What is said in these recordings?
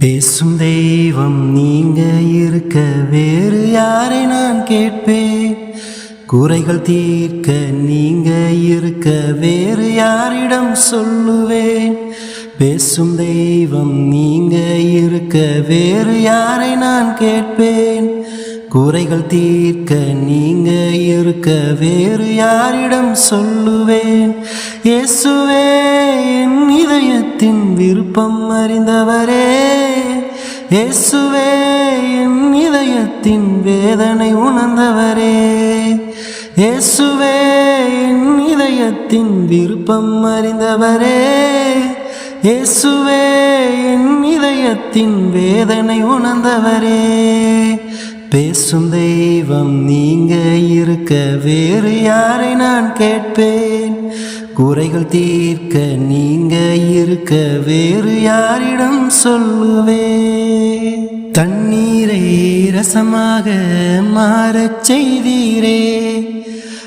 பேசும் தெய்வம் நீங்க இருக்க வேறு யாரை நான் கேட்பேன்? குறைகள் தீர்க்க நீங்க இருக்க வேறு யாரிடம் சொல்லுவேன்? பேசும் தெய்வம் நீங்க இருக்க வேறு யாரை நான் கேட்பேன்? குறைகள் தீர்க்க நீங்க இருக்க வேறு யாரிடம் சொல்லுவேன்? இயேசுவே என் இதயத்தின் விருப்பம் அறிந்தவரே. இயேசுவே என் இதயத்தின் வேதனை உணர்ந்தவரே. இயேசுவே என் இதயத்தின் விருப்பம் அறிந்தவரே. இயேசுவே என் இதயத்தின் வேதனை உணர்ந்தவரே. பேசும் தெய்வம் நீங்க இருக்க வேறு யாரை நான் கேட்பேன்? குறைகள் தீர்க்க நீங்க இருக்க வேறு யாரிடம் சொல்லுவே. தண்ணீரை ரசமாக மாறச் செய்தீரே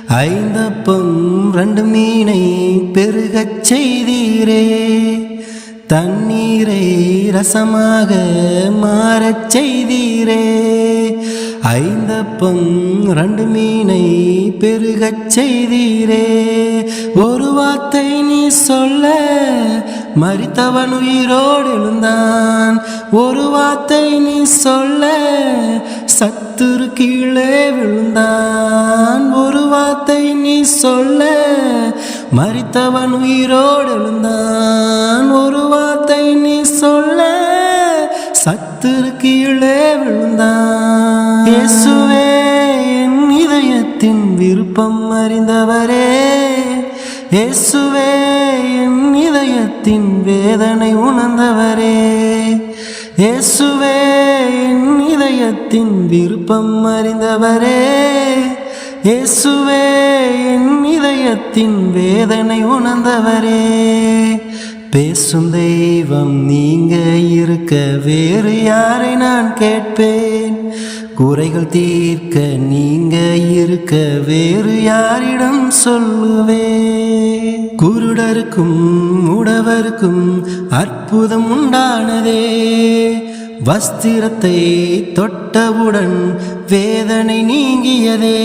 ஐந்தப்பம் ரெண்டு மீனை பெருகச் செய்தீரே தண்ணீரை ரசமாக மாறச் செய்தீரே ஐந்தப்பம் ரெண்டு மீனை பெருகச் செய்தீரே. ஒரு வார்த்தை நீ சொல்ல மறித்தவன் உயிரோடு எழுந்தான். ஒரு வார்த்தை நீ சொல்ல சத்துரு கீழே விழுந்தான். ஒரு வார்த்தை நீ சொல்ல மறித்தவன் உயிரோடு எழுந்தான். ஒரு வார்த்தை நீ சொல்ல சத்துரு கீழே விழுந்தான். இயேசுவே என் இதயத்தின் விருப்பம் அறிந்தவரே. இயேசுவே என் இதயத்தின் வேதனை உணர்ந்தவரே. இயேசுவே என் இதயத்தின் விருப்பம் அறிந்தவரே. இயேசுவே என் இதயத்தின் வேதனை உணர்ந்தவரே. பேசும் தெய்வம் நீங்க இருக்க வேறு யாரை நான் கேட்பேன்? குறைகள் தீர்க்க நீங்க இருக்க வேறு யாரிடம் சொல்லுவேன்? குருடருக்கும் உடவருக்கும் அற்புதம் உண்டானதே. வஸ்திரத்தை தொட்டவுடன் வேதனை நீங்கியதே.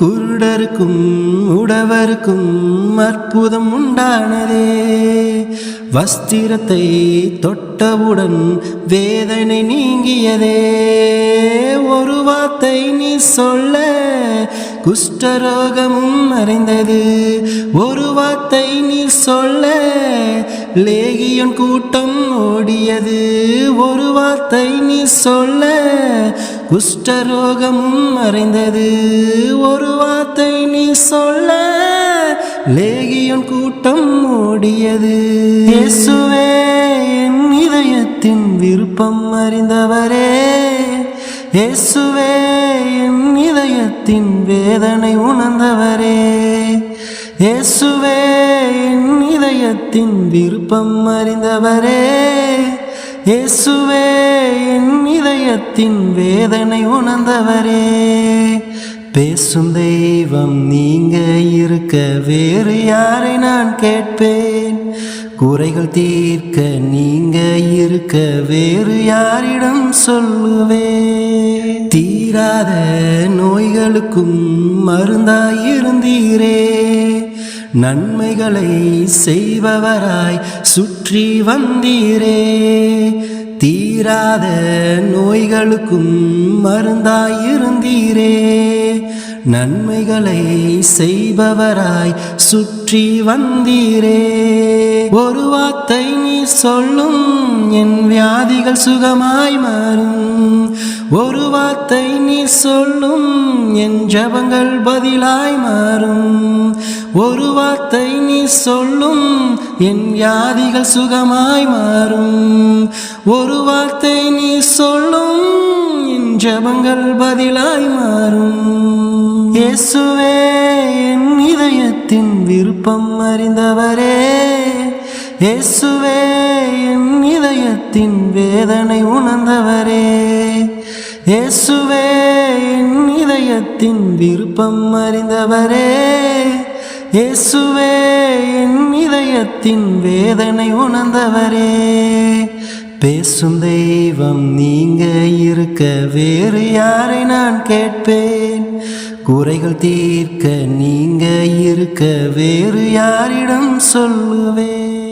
குருடருக்கும் உடவருக்கும் அற்புதம் உண்டானதே. வஸ்திரத்தை தொட்டவுடன் வேதனை நீங்கியதே. ஒரு வார்த்தை நீ சொல்ல குஷ்டரோகமும் மறைந்தது. ஒரு வார்த்தை நீ சொல்ல லேகியன் கூட்டம் ஓடியது. ஒரு வார்த்தை நீ சொல்ல குஷ்டரோகமும் மறைந்தது. ஒரு வார்த்தை நீ சொல்ல லேகியன் கூட்டம் ஓடியது. இயேசுவே என் இதயத்தின் விருப்பம் அறிந்தவரே. இயேசுவே என் இதயத்தின் வேதனை உணர்ந்தவரே. இயேசுவே என் இதயத்தின் விருப்பம் அறிந்தவரே இயேசுவே என் இதயத்தின் வேதனை உணர்ந்தவரே. பேசும் தெய்வம் நீங்க இருக்க வேறு யாரை நான் கேட்பேன்? குறைகள் தீர்க்க நீங்க இருக்க வேறு யாரிடம் சொல்லுவேன்? தீராத நோய்களுக்கும் மருந்தாயிருந்தீரே. நன்மைகளை செய்பவராய் சுற்றி வந்தீரே. தீராத நோய்களுக்கும் மருந்தாயிருந்தீரே நன்மைகளை செய்பவராய் சுற்றி வந்தீரே. ஒரு வார்த்தை நீ சொல்லும் என் வியாதிகள் சுகமாய் மாறும். ஒரு வார்த்தை நீ சொல்லும் என் ஜபங்கள் பதிலாய் மாறும். ஒரு வார்த்தை நீ சொல்லும் என் வியாதிகள் சுகமாய் மாறும். ஒரு வார்த்தை நீ சொல்லும் என் ஜபங்கள் பதிலாய் மாறும். இயேசுவே என் இதயத்தின் விருப்பம் அறிந்தவரே. இயேசுவே என் இதயத்தின் வேதனை உணர்ந்தவரே. இயேசுவே என் இதயத்தின் விருப்பம் அறிந்தவரே. இயேசுவே என் இதயத்தின் வேதனை உணர்ந்தவரே. பேசும் தெய்வம் நீங்க இருக்க வேறு யாரை நான் கேட்பேன்? குறைகள் தீர்க்க நீங்க இருக்க வேறு யாரிடம் சொல்லுவேன்?